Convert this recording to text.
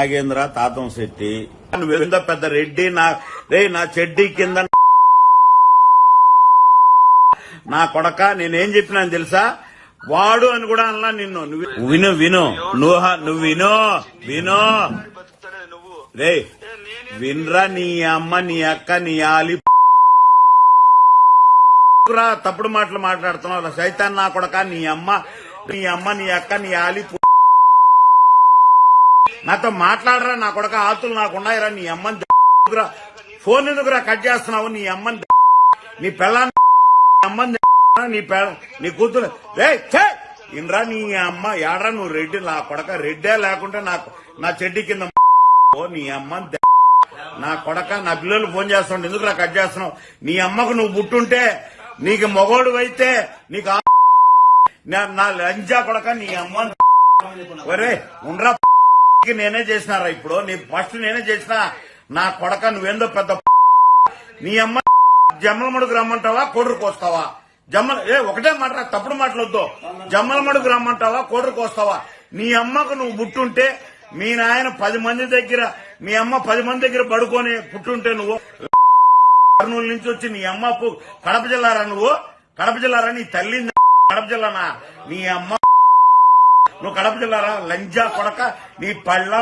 నాగేంద్ర తాతం శెట్టి. నువ్వు పెద్ద రెడ్డి నా రే నా చెడ్డి కింద నా కొడక నేనేం చెప్పినాను తెలుసా? వాడు అని కూడా అన్నా నిన్ను. నువ్వు విను విను. నువ్వు నువ్వు విను విను. రే వినరా నీ అమ్మ నీ అక్క నీ ఆలి. తప్పుడు మాటలు మాట్లాడుతున్నావు. సైతాన్ నా కొడక నీ అమ్మ నీ అమ్మ నీ అక్క నీ ఆలి. నాతో మాట్లాడరా నా కొడక ఆతులు నాకు ఉన్నాయిరా నీ అమ్మని ఫోన్ ఎందుకురా కట్ చేస్తున్నావు? నీ అమ్మని నీ పిల్లని అమ్మని నీ పిల్ల నీ కూతురు రే ఛే! ఇన్రా నీ అమ్మ ఏడ్రా నువ్వు రెడ్డి? నా కొడక రెడ్డే లేకుంటే నాకు నా చెడ్డి కింద ఓ నీ అమ్మని నా కొడక నా పిల్లలు ఫోన్ చేస్తున్నాడు ఎందుకురా కట్ చేస్తున్నావు? నీ అమ్మకు నువ్వు పుట్టుంటే నీకు మొగోడు అయితే నీకు ఆ- నా- లంజా కొడక నీ అమ్మ ఒరే ఉండ్రా నేనే చేసినారా ఇప్పుడు? నీ ఫస్ట్ నేనే చేసిన నా కొడక నువ్వేందో పెద్ద నీ అమ్మ జమ్మలమడుగు రమ్మంటావా కోడరు కోస్తావా జమ్మల ఏ ఒకటే మాట తప్పుడు మాటలొద్దు జమ్మలమడుగు రమ్మంటావా కోడరు కోస్తావా నీ అమ్మకు నువ్వు పుట్టుంటే మీ నాయన పది మంది దగ్గర మీ అమ్మ పది మంది దగ్గర పడుకొని పుట్టుంటే నువ్వు కర్నూలు నుంచి వచ్చి నీ అమ్మ కడప జిల్లారా నువ్వు? కడప జిల్లారా నీ తల్లి కడప జిల్లానా? నీ అమ్మ నువ్వు కడప జిల్లారా? లంజా కొడక నీ పళ్ళ